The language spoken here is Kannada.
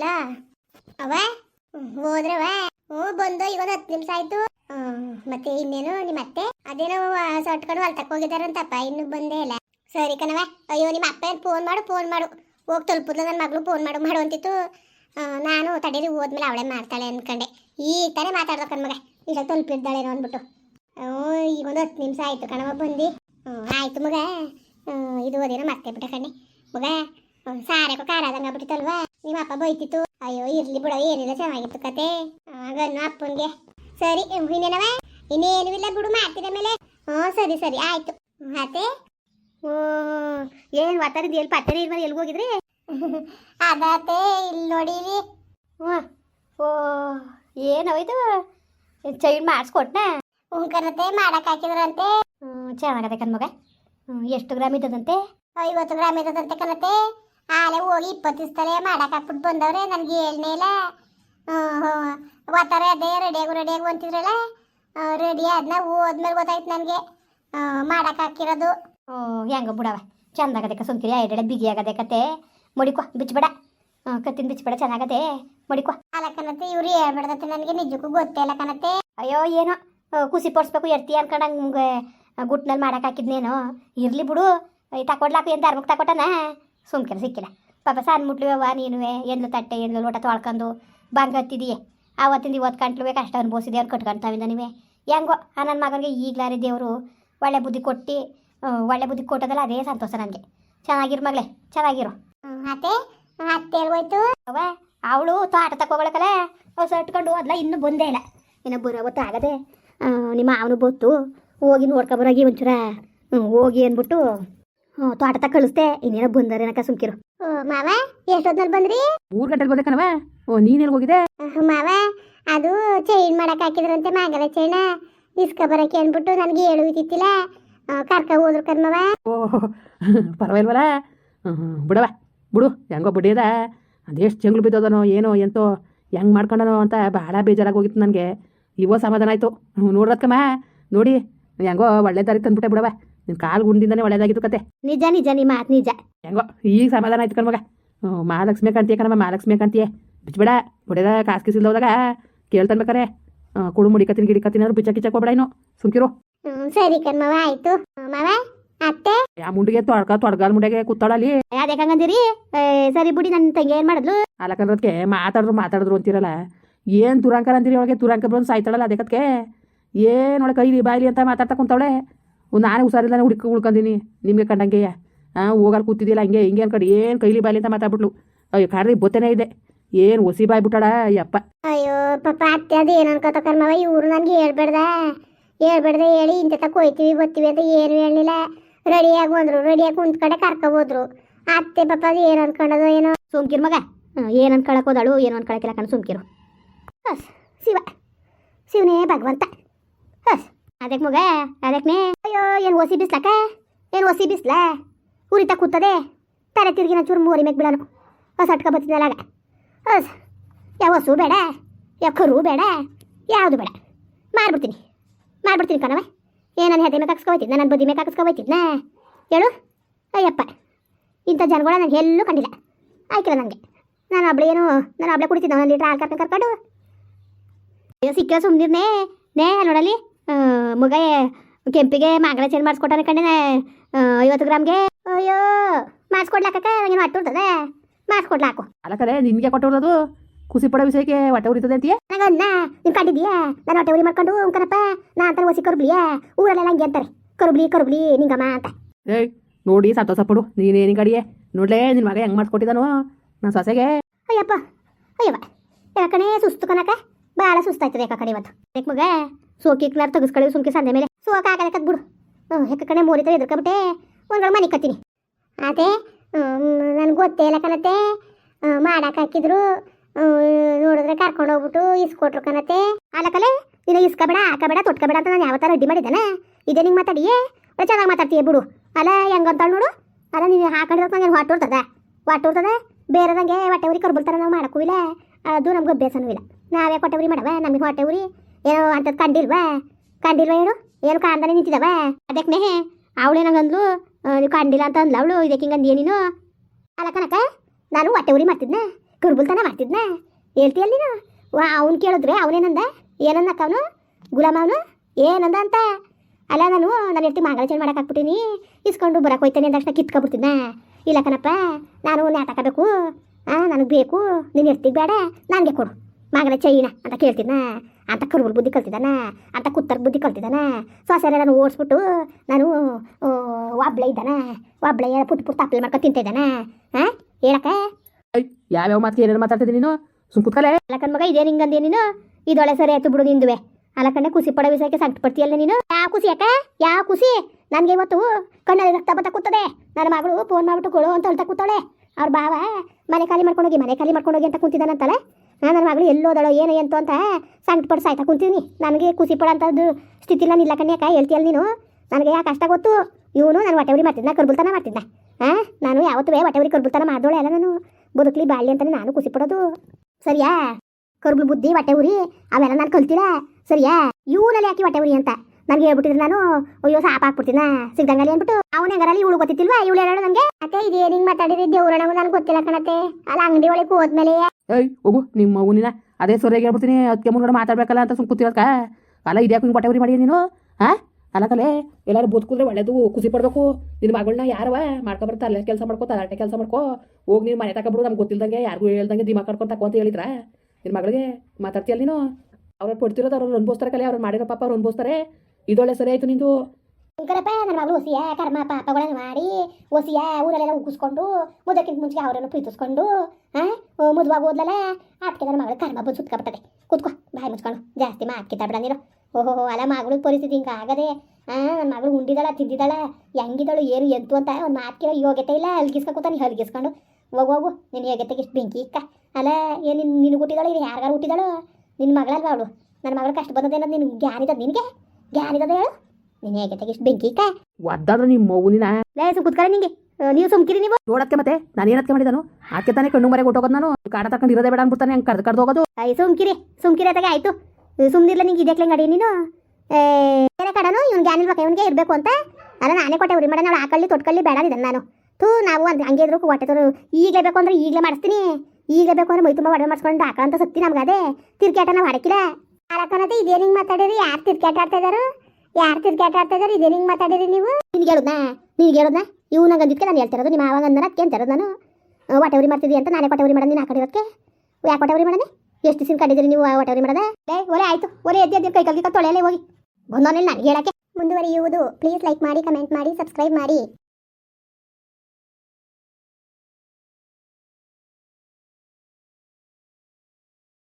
ಅಲ್ಲ? ಅವ? ಹೋದ್ರವ? ಹ್ಞೂ, ಬಂದು ಈಗ ಒಂದು ಹತ್ತು ನಿಮಿಷ ಆಯ್ತು. ಮತ್ತೆ ಇನ್ನೇನು ನಿಮ್ಮ ಅತ್ತೆ? ಅದೇನೋ ಸಟ್ಕೊಂಡು ಅಲ್ಲಿ ತಕ್ಕ ಹೋಗಿದಾರಂತಪ್ಪ ಇನ್ನು ಬಂದೇ ಇಲ್ಲ. ಸರಿ ಕಣವ ಅಯ್ಯೋ, ನಿಮ್ಮ ಅಪ್ಪ ಫೋನ್ ಮಾಡು ಫೋನ್ ಮಾಡು. ಹೋಗಿ ತಲುಪುದ್ಲು ನನ್ನ ಮಗಳು ಫೋನ್ ಮಾಡು ಮಾಡು ಅಂತಿತ್ತು. ನಾನು ತಡೀರಿ, ಹೋದ್ಮೇಲೆ ಅವಳೇ ಮಾಡ್ತಾಳೆ ಅನ್ಕೊಂಡೆ. ಈ ತಾನೇ ಮಾತಾಡ್ದ ಕಣ್ಮಗ ಈಗ ತಲುಪಿದ್ದಾಳೇನೋ ಅಂದ್ಬಿಟ್ಟು. ಹ್ಞೂ ಈಗ ಒಂದು ಹತ್ತು ನಿಮಿಷ ಆಯ್ತು ಕಣವ ಬಂದು. ಆಯ್ತು ಮಗ. ಇದು ಓದಿನ ಮತ್ತೆ ಬಿಟ್ಟ ಕಣ್ಣೆ. ಮಗ ಸಾರಕ್ಕೂ ಖಾರ ಆದಂಗೆ ನಿಮ್ಮ ಅಪ್ಪ ಬೈತಿತ್ತು. ಅಯ್ಯೋ, ಇರ್ಲಿ ಬಿಡೋ, ಏನಿಲ್ಲ, ಚೆನ್ನಾಗಿತ್ತು ಕತೆ. ಅಪ್ಪನಿಗೆ ಸರಿ ಇನ್ನೇನವ? ಇನ್ನೇನು ಇಲ್ಲ ಬಿಡು ಮಾಡ್ತೀನಿ ಮೇಲೆ ಹ್ಞೂ, ಸರಿ ಸರಿ, ಆಯ್ತು. ಮತ್ತೆ? ಓ ಏನು ಮಾತಾಡಿದ್ ಎಲ್ಲಿ ಪತ್ತರಿ ಇಲ್ಲ ಎಲ್ಲಿ ಹೋಗಿದ್ರಿ? ಅದಾತೆ ಇಲ್ಲಿ ನೋಡಿರಿ. ಹ್ಞೂ ಓ ಏನೋಯ್ತು ಚೈಲ್ಡ್ ಮಾಡಿಸ್ಕೊಟ್ನಾ? ಉಂಕರತೆ ಮಾಡಕ್ ಹಾಕಿದ್ರಂತೆ. ಹ್ಞೂ, ಚೆನ್ನಾಗದೆ ಕಣ್ಮಗ ಹ್ಞೂ, ಎಷ್ಟು ಗ್ರಾಮ್ ಇದ್ದದಂತೆ? ಐವತ್ತು ಗ್ರಾಮ್ ಇದ್ದದಂತೆ ಕಣತೆ. ಆಲೆ ಹೋಗಿ ಇಪ್ಪತ್ತು ದಿವಸದಲ್ಲೇ ಮಾಡಕ್ಕೆ ಹಾಕ್ಬಿಟ್ಟು ಬಂದವ್ರೆ ನನಗೆ ಹೇಳ್ನೇ ಇಲ್ಲ. ಒತ್ತಾರೆ ಅದೇ ರೆಡಿಯಾಗು ರೆಡಿಯಾಗು ಅಂತಿದ್ರಲ್ಲ ರೆಡಿ ಅದನ್ನ ಹೋದ್ಮೇಲೆ ಗೊತ್ತಾಯ್ತು ನನಗೆ. ಮಾಡಕ್ಕೆ ಹಾಕಿರೋದು. ಓ ಹೆಂಗ ಬಿಡವ. ಚಂದಾಗದೆ ಸುಂತಿರಿ ಎರಡೆಡೆ ಬಿಗಿ ಆಗದೆ ಕತೆ. ಮಡಿಕೋ ಬಿಚ್ಚಬೇಡ ಕತ್ತಿನ ಬಿಚ್ಚಬೇಡ ಚೆನ್ನಾಗದೆ. ಮಡಿಕೋ. ಅಲ್ಲ ಕಣತ್ತೆ ಇವ್ರು ಹೇಳ್ಬಿಡ್ದತ್ತೆ ನನಗೆ ನಿಜಕ್ಕೂ ಗೊತ್ತೇ ಇಲ್ಲ ಕಣತೆ ಅಯ್ಯೋ ಏನೋ. ಕುಸಿ ಖುಷಿ ಪಡಿಸ್ಬೇಕು ಎರ್ತಿ ಅನ್ಕೊಂಡಂಗೆ ಗುಟ್ನಲ್ಲಿ ಮಾಡಕ್ಕೆ ಹಾಕಿದ್ನೇನೋ. ಇರಲಿ ಬಿಡು. ತಕೊಡ್ಲಾಕು ಏನು ಧರ್ಮಕ್ಕೆ ತಕೊಟ್ಟನ ಸುಮ್ಕಿರ ಸಿಕ್ಕಿಲ್ಲ. ಪಾಪ ಸಣ್ಣ ಮುಟ್ಲಿವವ ನೀನುವೆ ಎಂದ್ಲು ತಟ್ಟೆ ಎಂದ್ಲು ಲೋಟ ತೊಳ್ಕೊಂಡು ಬಂಗ ಹತ್ತಿದೀಯ. ಆವತ್ತಿಂದ ಇವತ್ತು ಕಂಟ್ಲುವೆ ಕಷ್ಟ ಅನ್ಬೋಸಿದೆ ಅವ್ನು ಕಟ್ಕೊಂತಾವಿಂದ ನೀವೇ ಹೆಂಗೋ ಆ ನನ್ನ ಮಗನಿಗೆ ಈಗಲಾರಿ ದೇವರು ಒಳ್ಳೆ ಬುದ್ಧಿ ಕೊಟ್ಟು ಒಳ್ಳೆ ಬುದ್ಧಿ ಕೊಟ್ಟದಲ್ಲ ಅದೇ ಸಂತೋಷ ನನಗೆ. ಚೆನ್ನಾಗಿರು ಮಗಳೇ ಚೆನ್ನಾಗಿರು. ಅತ್ತೆ ಅತ್ತೆ ಹೋಯ್ತು ಅವ ಅವಳು ತೋಟ ತಕೋಗಳಕಲ್ಲ ಅವ್ರು ಸಟ್ಕೊಂಡು ಹೋದ್ಲ ಇನ್ನೂ ಬಂದೇ ಇಲ್ಲ. ಇನ್ನು ಬರೋ ಹೊತ್ತು ಆಗದೆ ನಿಮ್ಮ ಅವನು ಬತ್ತು ಹೋಗಿ ನೋಡ್ಕೊಬರಾಗಿ ಒಂಚೂರ ಹ್ಞೂ ಹೋಗಿ ಅಂದ್ಬಿಟ್ಟು ಹ್ಞೂ ತೋಟಕ್ಕೆ ಕಳಿಸ್ತೆ ಕಳಿಸ್ದೆ ಇನ್ನೇನೋ ಬಂದಾರೇನಕ ಸುಮ್ಕಿರು. ಮಾವ ಎಷ್ಟೊತ್ತಲ್ಲಿ ಬಂದ್ರಿ? ಮೂರು ಗಂಟೆಗೆ ಬಂದೆ ಕಣವ ಓ ನೀನೆಲ್ಲಿ ಹೋಗಿದೆ ಮಾವ ಅದು ಚೈನ್ ಮಾಡಕ್ ಹಾಕಿದ್ರಂತೆ ಮಾಗಲ ಚೈನ. ಇಸ್ಕ ಬರಕ್ಕೆ ಅನ್ಬಿಟ್ಟು ನನಗೆ ಹೇಳು ಇದ್ದಿತ್ತಿಲ್ಲ. ಕರ್ಕ ಹೋದ್ರು ಕರ್ಮವ ಓ ಪರವಾಗಿಲ್ವಲ್ಲ? ಬಿಡವ ಬಿಡು ಹೆಂಗೋ ಬಿಡಿಯದ ಅದೆಷ್ಟು ಚೆಂಗ್ಳು ಬಿದ್ದೋದನೋ ಏನೋ ಎಂತೋ ಹೆಂಗ್ ಮಾಡ್ಕೊಂಡನೋ ಅಂತ ಬಹಳ ಬೇಜಾರಾಗಿ ಹೋಗಿತ್ತು ನನಗೆ. ಇವೋ ಸಮಾಧಾನ ಆಯಿತು. ನೋಡ್ರತ್ಕಮ್ಮ ನೋಡಿ ಹೆಂಗೋ ಒಳ್ಳೆ ದಾರಿ ತಂದ್ಬಿಟ್ಟೆ ಬಿಡವ ನಿನ್ನ ಕಾಲು ಗುಂಡಿಂದನೇ ಒಳ್ಳೇದಾಗಿತ್ತು ಕತೆ. ನಿಜ ನಿಜ ನಿಮ್ಮ ಮಾತು ನಿಜ. ಹೆಂಗೋ ಈಗ ಸಮಾಧಾನ ಆಯ್ತು ಕಣ್ಮಗ ಮಹಾಲಕ್ಷ್ಮಿ ಕಾಂತಿಯ ಕಣಮ್ಮ ಮಹಾಲಕ್ಷ್ಮಿ ಕಾಂತಿಯೇ ಬಿಚ್ಬೇಡ ಹೊಡೆದ ಕಾಸು ಕಿಸಿಲ್ದೋದಾಗ ಕೇಳ್ತಾನೆ ಬೇಕಾರೆ. ಕುಡು ಮುಡಿಕತ್ತೀನಿ ಗಿಡಿಕತ್ತೀನಿ ಬಿಚ್ಚ ಕಿಚ್ಚಕ್ಕೆ ಹೋಗ್ಬೇಡ ಇನ್ನು. ಸುಮ್ಕಿರು. ಸರಿ ಕರ್ಮವ ಆಯ್ತು. ಮಾವ ಅತ್ತೆ? ಯಾ ಮುಂಡಿಗೆ ತೊಡ್ಕ ತೊಡ್ಗಾಲ್ ಮುಂಡಿಗೆ ಕೂತಾಳಲ್ಲಿ. ಯಾವ್ದಕ್ಕಂಗಂದಿರಿ ಸರಿ ಬಿಡಿ ನನ್ನ ತಂಗಿ ಏನ್ ಮಾಡಿದ್ಲು? ಅಲಕಂದ್ರದ್ಕೆ ಮಾತಾಡಿದ್ರು ಮಾತಾಡಿದ್ರು ಅಂತಿರಲ್ಲ. ಏನ್ ತುರಾಂಕರ್ ಅಂತೀರಿ ಒಳಗೆ ತುರಾಂಕ ಬಂದು ಸಾಯ್ತಾಳಲ್ಲ ಅದಕ್ಕೆ? ಏನ್ ಒಳಗೆ ಕೈಲಿ ಬಾಯ್ಲಿ ಅಂತ ಮಾತಾಡ್ತಾ ಕುಂತವಳೆ? ನಾನೇ ಹುಷಾರಿಲ್ಲ ಹುಡುಕಿ ಉಳ್ಕೊಂತೀನಿ ನಿಮಗೆ ಕಂಡಂಗೆ ಹಾಂ ಹೋಗಲ್ಲಿ ಕೂತಿದ್ದಿಲ್ಲ ಹಂಗೆ ಹಿಂಗೆ ಅನ್ಕೊಂಡು ಏನು ಕೈಲಿ ಬಾಯ್ಲಿ ಅಂತ ಮಾತಾಡ್ಬಿಟ್ಲು. ಅಯ್ಯೋ ಕಾರ್ರಿ ಬೊತ್ತೇನೆ ಇದೆ. ಏನು ಹೊಸಿ ಬಾಯ್ಬಿಟ್ಟಾಳ ಅಯ್ಯಪ್ಪ ಅಯ್ಯೋ ಪಾಪ ಅತ್ತೆ ಅದು ಏನು ಅನ್ಕೋತ ಕರ್ಮವ? ಇವ್ರು ನನಗೆ ಹೇಳ್ಬೇಡ್ದ. ಹೇಳ್ಬೇಡ್ದೆ ಹೇಳಿ ಇಂಥ ತಕ್ಕ ಹೋಯ್ತೀವಿ ಬರ್ತೀವಿ ಅಂತ ಏನು ಹೇಳಿಲ್ಲ ರೆಡಿಯಾಗಿ ಬಂದರು ರೆಡಿಯಾಗಿ ಕುಂತ್ ಕಡೆ ಕರ್ಕೊಬೋದ್ರು ಅತ್ತೆ ಪಾಪ ಅದು ಏನು ಅನ್ಕೊಂಡದು ಏನೋ. ಸುಮ್ಕಿರ್ ಮಗ. ಏನು ಅನ್ಕೊಳಕ್ ಹೋದಳು ಏನು ಅನ್ಕೊಳಕಿಲ್ಲ ಕಣ್ ಸುಮ್ಕಿರು. ಹಸ್ ಶಿವ. ಶಿವನೇ ಭಗವಂತ. ಹಸ್. ಅದಕ್ಕೆ ಮಗ ಅದಕ್ಕೆ ಅಯ್ಯೋ, ಏನು ಒಸಿ ಬಿಸ್ಲಕ್ಕ? ಏನು ಒಸಿ ಬಿಸ್ಲ? ಉರಿತಾ ಕೂತದೆ. ತಲೆ ತಿರುಗಿನ ಚೂರು ಮೂರಿ ಮೆಗ್ ಬಿಡೋನು ಹೊಸ ಅಟ್ಕ ಬತ್ತಿದ್ದಲ್ಲ ಆಗ. ಯಾವ ಹಸು ಬೇಡ. ಯಾವ ಕರು ಬೇಡ. ಯಾವುದು ಬೇಡ. ಮಾರ್ಬಿಡ್ತೀನಿ ಮಾಡ್ಬಿಡ್ತೀನಿ ಕಣವ ಏ ನಾನು ಹೆದೆ ಮೇಲೆ ಹಾಕಿಸ್ಕೊಬೋಯ್ತಿದ್ನ ನನ್ನ ಬದಿ ಮೇಲೆ ನಾ ಹೇಳು. ಅಯ್ಯಪ್ಪ. ಇಂಥ ಜನಗಳ ನನಗೆ ಎಲ್ಲೂ ಕಂಡಿಲ್ಲ. ಆಯ್ಕಿಲ್ಲ ನನಗೆ ನಾನು ಒಬ್ಳೇನು ನಾನು ಒಬ್ಳೆ ಕುಡಿತಿದ್ದೆ ಒಂದು ಲೀಟ್ರ್ ಹಾಲು ಕರ್ಕೊಂಡು ಕರ್ಕೊಂಡು? ಅಯ್ಯೋ ಸಿಕ್ಕ ಸುಮ್ಮನಿರ್ನೇ ನೇ ನೋಡಲಿ. ಮಗ ಕೆಂಪಿಗೆ ಮಾಂಗಲ ಚೇಂಜ್ ಮಾಡಿಸ್ಕೊಟ್ಟಾನೆ ಕಣ್ಣೆ ಐವತ್ತು ಗ್ರಾಮ್ಗೆ. ಅಯ್ಯೋ ಮಾಡಿಸ್ಕೊಡ್ಲಾಕಕ್ಕ ನನಗೇನು ಅಟ್ಟುರ್ತದೆ. ಮಾಡಿಸ್ಕೊಡ್ಲಾಕು. ಅಲಕರೆ ನಿನಗೆ ಕೊಟ್ಟವ್ರದು ಖುಷಿ ಪಡೋ ವಿಷಯಕ್ಕೆ ಹೊಟ್ಟೆ ಉರಿತದೆ ಅಂತೀಯ? ನನಗನ್ನ ನೀನು ಕಂಡಿದ್ದೀಯಾ ನಾನು ಹೊಟ್ಟೆ ಉರಿ ಮಾಡ್ಕೊಂಡು ಉಂಕನಪ್ಪ ನಾ ಅಂತ ಒಸಿ ಕರುಬ್ಲಿಯ? ಊರಲ್ಲೆಲ್ಲ ಹಂಗೆ ಅಂತಾರೆ. ಕರುಬ್ಲಿ ಕರುಬ್ಲಿ ನಿಂಗಮ್ಮ ಅಂತ. ಏಯ್ ನೋಡಿ ಸಂತೋಷ ಪಡು. ನೀನೇನು ಕಡಿಯೇ ನೋಡ್ಲೇ ನಿನ್ನ ಮಗ ಹೆಂಗೆ ಮಾಡಿಸ್ಕೊಟ್ಟಿದ್ದಾನು ನನ್ನ ಸೊಸೆಗೆ. ಅಯ್ಯಪ್ಪ ಅಯ್ಯವ್ವ. ಯಾಕಣೆ ಸುಸ್ತು ಕನಕ ಭಾಳ ಸುಸ್ತಾಯ್ತದೆ ಯಾಕ ಕಡೆ ಇವತ್ತು. ಮಗ ಸೋಕಿಕ್ನಾರು ತೆಗಿಸ್ಕೊಳ್ಳಿ ಸುಮ್ಕೆ ಸಂದೆ ಮೇಲೆ. ಸೋಕ ಆಗದಕ್ಕದ್ ಬಿಡು ಹೆಕ್ಕ ಕಣೆ ಮೋರಿತ ಎದ್ರಕಬಿಟ್ಟೆ. ಒಂದ್ಗಳು ಮನೆ ಕತ್ತೀನಿ. ಆತೆ ನನ್ಗೆ ಗೊತ್ತೇ ಇಲ್ಲ ಕನತೆ ಮಾಡಕ್ಕೆ ಹಾಕಿದ್ರು. ನೋಡಿದ್ರೆ ಕರ್ಕೊಂಡು ಹೋಗ್ಬಿಟ್ಟು ಇಸ್ಕೊಟ್ರು ಕನತೆ ಅಲ್ಲಕಲೆ ನೀನು ಇಸ್ಕಬೇಡ, ಹಾಕಬೇಡ, ತೊಟ್ಕಬೇಡ ಅಂತ ನಾನು ಯಾವತ್ತಾರ ರೆಡಿ ಮಾಡಿದ್ದಾನೆ. ಇದೇ ನಿಂಗೆ ಮಾತಾಡಿಯೇ? ಚೆನ್ನಾಗಿ ಮಾತಾಡ್ತೀಯ ಬಿಡು. ಅಲ್ಲ, ಹೆಂಗಂತಾಳು ನೋಡು. ಅಲ್ಲ, ನೀನು ಹಾಕೊಂಡಿರೋ ನಂಗೆ ಹೊಟ್ಟೆ ಹೊಟ್ಟೆ ಉರ್ತದ ಬೇರೆದಂಗೆ ಹೊಟ್ಟೆ ಉರಿ ಕರ್ಬಿಡ್ತಾರೆ ನಾವು ಮಾಡಕ್ಕೂ ಇಲ್ಲ. ಅದು ನಮ್ಗೆ ಅಭ್ಯಾಸನೂ ಇಲ್ಲ. ನಾವೇ ಹೊಟ್ಟೆ ಉರಿ ಮಾಡವ? ನಮಗೆ ಹೊಟ್ಟೆ ಉರಿ. ಏನೋ ಅಂತ ಕಂಡಿಲ್ವಾ ಕಂಡಿಲ್ವಾ ಹೇಳು? ಏನು ಕಾಣ್ದಾನೆ ನಿಂತಿದವ? ಅದಕ್ಕೆ ಅವಳೇನಂಗಂದ್ಲು ನೀವು ಕಂಡಿಲ್ಲ ಅಂತ ಅಂದ್ಲ ಅವಳು ಇದಕ್ಕೆ ಹಿಂಗಂದು ಅಲ್ಲ ಕನಕ, ನಾನು ಹೊಟ್ಟೆ ಉರಿ ಮಾಡ್ತಿದ್ನ, ಕುರ್ಬುಲ್ತನ ಮಾಡ್ತಿದ್ನ. ಹೇಳ್ತೀಯಲ್ಲ ನೀನು? ವಾ, ಅವ್ನು ಕೇಳಿದ್ರೆ ಅವನೇನಂದ ಏನಂದಕ್ಕ ಅವನು ಗುಲಾಮ ಅವನು? ಏನಂದ ಅಂತ? ಅಲ್ಲ, ನಾನು ನಾನು ಹೆಂಡತಿ ಮಂಗಳ ಚೇಂಜ್ ಮಾಡಕ್ಕೆ ಹಾಕ್ಬಿಟ್ಟಿನಿ. ಇಸ್ಕೊಂಡು ಬರಕ್ಕೆ ಹೋಯ್ತಾನೆ ಅಂದ ತಕ್ಷಣ ಕಿತ್ಕೊಬಿಡ್ತಿದ್ನ ಇಲ್ಲ ಕಣಪ್ಪ ನಾನು ನೇತಾಕಬೇಕು ಹಾಂ ನನಗೆ ಬೇಕು. ನೀನು ಎತ್ತಿಗೆ ಬೇಡ, ನನಗೆ ಕೊಡು. ಮಗನ ಚೈನ ಅಂತ ಕೇಳ್ತಿದ್ನ ಅಂತ ಕರುಗಳು ಬುದ್ಧಿ ಕಲ್ತಿದ್ದಾನ ಅಂತ ಕುತ್ತರ್ ಬುದ್ಧಿ ಕಲ್ತಿದ್ದಾನ ಸೊಸೆನ ನಾನು ಓಡಿಸ್ಬಿಟ್ಟು ನಾನು ಒಬ್ಳೆ ಇದ್ದಾನ ಒಬ್ಳೆ ಪುಟ್ ಪುಟ್ ತಪ್ಪಲೆ ಮಾಡ್ಕೊಂಡು ತಿಂತ ಇದ್ದಾನ ಹಾಂ? ಹೇಳಕ್ಕ? ಯಾವ್ಯಾವ ಮಾತು ಏನೇನು ಮಾತಾಡ್ತಿದ್ದೀನಿ ನೀನು? ಸುಮ್ ಕುತ್ಕಲೆ. ಅಲ್ಲಕನ್ ಮಗ ಇದೇ ನಿಂಗಂದೆ ನೀನು? ಇದೊಳೆ ಸರಿ ಆಯ್ತು ಬಿಡು ನಿಂದುವೆ. ಅಲ್ಲಕಂಡೆ ಖುಷಿ ಪಡೋ ವಿಷಯಕ್ಕೆ ಸಂಕಟ ಪಡ್ತೀಯಲ್ಲ ನೀನು? ಯಾವ ಖುಷಿ ಅಕ್ಕ? ಯಾವ ಖುಷಿ ನನಗೆ ಇವತ್ತು ಕಣ್ಣಲ್ಲಿ ರಕ್ತ ಬತ್ತ ಕೂತದೆ. ನನ್ನ ಮಗಳು ಫೋನ್ ಮಾಡ್ಬಿಟ್ಟು ಕೊಡು ಅಂತ ಹೇಳ್ತಾ ಕೂತಾಳೆ ಅವ್ರ ಬಾವ ಮನೆ ಖಾಲಿ ಮಾಡ್ಕೊಂಡೋಗಿ ಮನೆ ಖಾಲಿ ಮಾಡ್ಕೊಂಡೋಗಿ ಅಂತ ಕೂತಿದ್ದಾನಂತಲ್ಲ ನನ್ನ ಮಗಳು ಎಲ್ಲೋದಳೋ ಏನೋ ಎಂತು ಅಂತ ಸಂಕಟ ಪಟ್ಟು ಆಯ್ತಾ ಕುಂತೀನಿ ನನಗೆ ಖುಷಿ ಪಡೋಂಥದ್ದು ಸ್ಥಿತಿಲ್ಲ ನಿಲ್ಲ ಕಣ್ಯಾಕ ಹೇಳ್ತೀಯಲ್ಲ ನೀನು? ನನಗೆ ಯಾಕೆ ಕಷ್ಟ ಗೊತ್ತು? ಇವನು ನಾನು ಹೊಟ್ಟೆವ್ರಿ ಮಾಡ್ತಿದ್ನ ಕರ್ಬುಲ್ತನ ಮಾಡ್ತಿದ್ದ. ಹಾಂ ನಾನು ಯಾವತ್ತೂ ಹೊಟ್ಟೆವ್ರಿ ಕರ್ಬುಲ್ತನ ಮಾಡ್ದೋಳೆ ಅಲ್ಲ ನಾನು. ಬದುಕಲಿ ಬಾಳ್ಲಿ ಅಂತಲೇ ನಾನು ಖುಷಿ ಪಡೋದು. ಸರಿಯಾ? ಕರ್ಬುಲ್ ಬುದ್ಧಿ ಹೊಟ್ಟೆ ಉರಿ ಅವೆಲ್ಲ ನಾನು ಕಲ್ತಿಲ್ಲ. ಸರಿಯಾ? ಇವನಲ್ಲಿ ಯಾಕೆ ಹೊಟ್ಟೆ ಅಂತ? ನನಗೆ ಹೇಳ್ಬಿಟ್ಟಿದ್ರೆ ನಾನು. ಅಯ್ಯೋ, ಸಾಪ ಹಾಕ್ಬಿಡ್ತೀನ ಸಿಗ್ದಂಗಲ್ಲಿ ಅಂದ್ಬಿಟ್ಟು ಅವನ ಹೆಂಗಾರಲ್ಲಿ ಇವಳು ಗೊತ್ತಿತ್ತಿಲ್ವಾ? ಇವಳು ಹೇಳೋಣ ನನಗೆ ಅತ್ತೆ ಇದು ಏನಿಂಗ್ ಮಾತಾಡಿದ್ರೆ ದೇವ್ರಣವು ನನಗೆ ಗೊತ್ತಿಲ್ಲ ಕಣತ್ತೆ. ಅಲ್ಲ, ಅಂಗಡಿ ಒಳಗೆ ಹೋದ್ಮೇಲೆ ಏಯ್, ಹೋಗು, ನಿಮ್ಮ ಮಗುನಿನ ಅದೇ ಸರಿಯಾಗಿ ಹೇಳ್ಬಿಡ್ತೀನಿ. ಅದಕ್ಕೆ ಮುಂದೆ ಮಾತಾಡ್ಬೇಕಲ್ಲ ಅಂತ ಸುಮ್ ಕೂತಿರೋದ್ಕ. ಅಲ್ಲ ಇದ್ಯಾಕೆ ಹಿಂಗೆ ಬಟ್ಟೆ ಮಾಡಿ ನೀನು? ಹಾ ಅಲ್ಲ ಕಲೆ ಎಲ್ಲರೂ ಬದುಕಿದ್ರೆ ಒಳ್ಳೇದು. ಖುಷಿ ಪಡ್ಬೇಕು. ನಿನ್ನ ಮಗಳನ್ನ ಯಾರವ? ಮಾಡ್ಕೊಬರ್ತಾ ಅಲ್ಲೇ ಕೆಲಸ ಮಾಡ್ಕೋ ತಲಾಟೆ ಕೆಲಸ ಮಾಡ್ಕೋ. ಹೋಗಿ ನೀನು ಮನೆ ತಗೊಬಿಡು ನಮ್ಗೆ ಗೊತ್ತಿಲ್ದಂಗೆ, ಯಾರಿಗೂ ಹೇಳ್ದಂಗೆ ದಿಮಾಗ್ ಕಡ್ಕೊಂಡು ತಕೋ ಅಂತ ಹೇಳಿದ್ರ? ನಿನ್ನ ಮಗಳಿಗೆ ಮಾತಾಡ್ತೀಯಲ್ಲ ನೀನು? ಅವ್ರು ಕೊಡ್ತಿರೋದು ಅವ್ರು ಅನ್ಬೋಸ್ತಾರೆ ಕಲೆ ಅವ್ರು ಮಾಡಿರೋ ಪಾಪ ಅವ್ರು ಅನ್ಬೋಸ್ತಾರೆ ಇದೊಳ್ಳೆ ಸರಿ ಆಯಿತು ನಿಂದು. ಕರಪ್ಪ ನನ್ನ ಮಗಳು ಒಸಿಯ, ಕರ್ಮ ಪಾಪಗಳನ್ನು ಮಾಡಿ, ಒಸಿಯ ಊರಲ್ಲೆಲ್ಲ ಉಗ್ಗಿಸ್ಕೊಂಡು ಮುದಕ್ಕಿಂತ ಮುಂಚೆ ಅವರನ್ನು ಪ್ರೀತಿಸ್ಕೊಂಡು ಹಾಂ ಮುದುವಾಗ ಓದ್ಲಲ್ಲ ಅದಕ್ಕೆ ನನ್ನ ಮಗಳು ಕರ್ಮ ಬಂದು ಸುತ್ಕೊಬಿಟ್ಟದೆ ಕೂತ್ಕೋ, ಬಾಯಿ ಮುಚ್ಕೊಂಡು, ಜಾಸ್ತಿ ಮಾತು ಕಿತ್ತಾಬಿಡ ನೀರು ಓಹೋ ಅಲ್ಲ ಮಗಳು ಪರಿಸ್ಥಿತಿ ಹಿಂಗೆ ಆಗದೆ ಹಾಂ ನನ್ನ ಮಗಳು ಉಂಡಿದಾಳ, ತಿಂದಿದಳ, ಹೆಂಗಿದಳು, ಏನು ಎಂತು ಅಂತ ಒಂದು ಮಾತು ಯೋಗ್ಯತೆ ಇಲ್ಲ. ಹಲ್ಗಿಸ್ಕೊತಾನೆ ಹಲ್ಗಿಸ್ಕೊಂಡು. ಹೋಗು ಹೋಗು ನಿನ್ನ ಯೋಗ್ಯತೆಗೆ ಇಷ್ಟು ಬೆಂಕಿ ಇಕ್ಕ. ಅಲ್ಲ, ಏನು ನಿನ್ನ ಹುಟ್ಟಿದಾಳು ಇದು ಯಾರಿಗಾರು ಹುಟ್ಟಿದಾಳು? ನಿನ್ನ ಮಗಳಲ್ವಾ ಅವಳು? ನನ್ನ ಮಗಳು ಕಷ್ಟ ಬಂದದೇನೋ ನಿನ್ಗೆ ಇದ್ದದ ನಿನಗೆ? ಇದ್ದದ ಹೇಳು? ನಿನ್ನ ಹೇಗೆ ಬೆಂಕಿ ಕಾ ಒದ್ದಾದ್ರೆ ನಿಮ್ಮ ಮಗುನಿನ ಲೇ ಸುಮ್ ಕುತ್ಕೊಳ್ಳಿ ನಿಂಗೆ. ನೀವು ಸುಮ್ಕಿರಿ ನೀವು. ನೋಡಕ್ಕೆ ಮತ್ತೆ? ನಾನು ಏನಕ್ಕೆ ಮಾಡಿದನು? ಆಕೆ ತಾನೇ ಕಣ್ಣು ಮರೆ ಕೊಟ್ಟೋಗೋದು ನಾನು. ಕಾಡ ತಕೊಂಡು ಇರೋದೇ ಬೇಡ ಅನ್ಬಿಡ್ತಾನೆ ಹಂಗೆ ಕರ್ದು ಕರ್ದು ಹೋಗೋದು. ಅಯ್ಯ ಸುಮ್ಕಿರಿ ಸುಮ್ಕಿರಿ ಅತ್ತಾಗ ಆಯ್ತು. ಸುಮ್ನಿರ್ಲ ನಿಂಗೆ ಇದಕ್ಕೆ ಗಡಿ ನೀನು? ಬೇರೆ ಕಡನು ಇವ್ನು ಗ್ಯಾನಿಲ್ ಇರ್ಬೇಕು ಇವನಿಗೆ ಇರಬೇಕು ಅಂತ. ಅಲ್ಲ ನಾನೇ ಕೊಟ್ಟೆ ಉರಿ ಮಾಡ ನಾವು ಆಕಳ್ಳಿ ತೊಟ್ಕಳ್ಳಿ ಬೇಡ ಇದನ್ನು ನಾನು. ತೂ ನಾವು ಒಂದು ಹಂಗೆ ಇದ್ರು ಹೊಟ್ಟೆ ತೋರು. ಈಗಲೇ ಬೇಕು ಅಂದ್ರೆ ಈಗಲೇ ಮಾಡಿಸ್ತೀನಿ. ಈಗಲೇ ಬೇಕು ಅಂದ್ರೆ ಮೈ ತುಂಬ ಒಡವೆ ಮಾಡಿಸ್ಕೊಂಡು ಹಾಕ ಅಂತ ಸತ್ತಿ ನಮ್ಗೆ ಅದೇ ತಿರ್ಕಾಟ ನಾವು ಹಡಕಿಲ್ಲ ಆರಕ್ಕನತೆ ಇದೇನು ಹಿಂಗೆ ಮಾತಾಡಿರಿ. ಯಾರು ತಿರ್ಕಾಟ ಆಡ್ತಾ ಇದಾರು? ಯಾರು ತಿರ್ಕಾಟ ಆಡ್ತಾ ಇದಾರು ಇದೇನು ಹಿಂಗೆ ಮಾತಾಡಿರಿ ನೀವು? ನಿನ್ಗೆ ಹೇಳೋದ್ನಾ ನಿನ್ಗೆ ಹೇಳೋದ್ನಾ ಇವು ನಂಗೆ ಅಂದಿದ್ಕೆ ನಾನು ಹೇಳ್ತಿರೋದು ನಿಮ್ಮ ಆವಾಗ ಅಂದ್ರೆ ಅದಕ್ಕೆ ಅಂತಿರೋದು ನಾನು. ಉರಿ ಮಾಡ್ತಿದ್ದಿ ಅಂತ ನಾನೇ ಉರಿ ಮಾಡೋದು ನೀನು ಆ ಕಡೆ ಇರೋದಕ್ಕೆ ಯಾಕೆ ಉರಿ ಮಾಡೋದೆ? ಎಷ್ಟು ದಿನ ಕಂಡಿದ್ದೀರಿ ನೀವು ಉರಿ ಮಾಡೋದ? ಲೇ ಒಲೆ ಆಯ್ತು. ಒಲೆ ಎದ್ದು ಎದ್ದು ಕೈ ಕಲ್ಗಿ ತೊಳೆಯಲೇ ಹೋಗಿ. ಬಂದೋನಿಲ್ಲ ನನಗೆ ಹೇಳಕ್ಕೆ. ಮುಂದುವರಿಯುವುದು. ಪ್ಲೀಸ್ ಲೈಕ್ ಮಾಡಿ ಕಮೆಂಟ್ ಮಾಡಿ ಸಬ್ಸ್ಕ್ರೈಬ್ ಮಾಡಿ.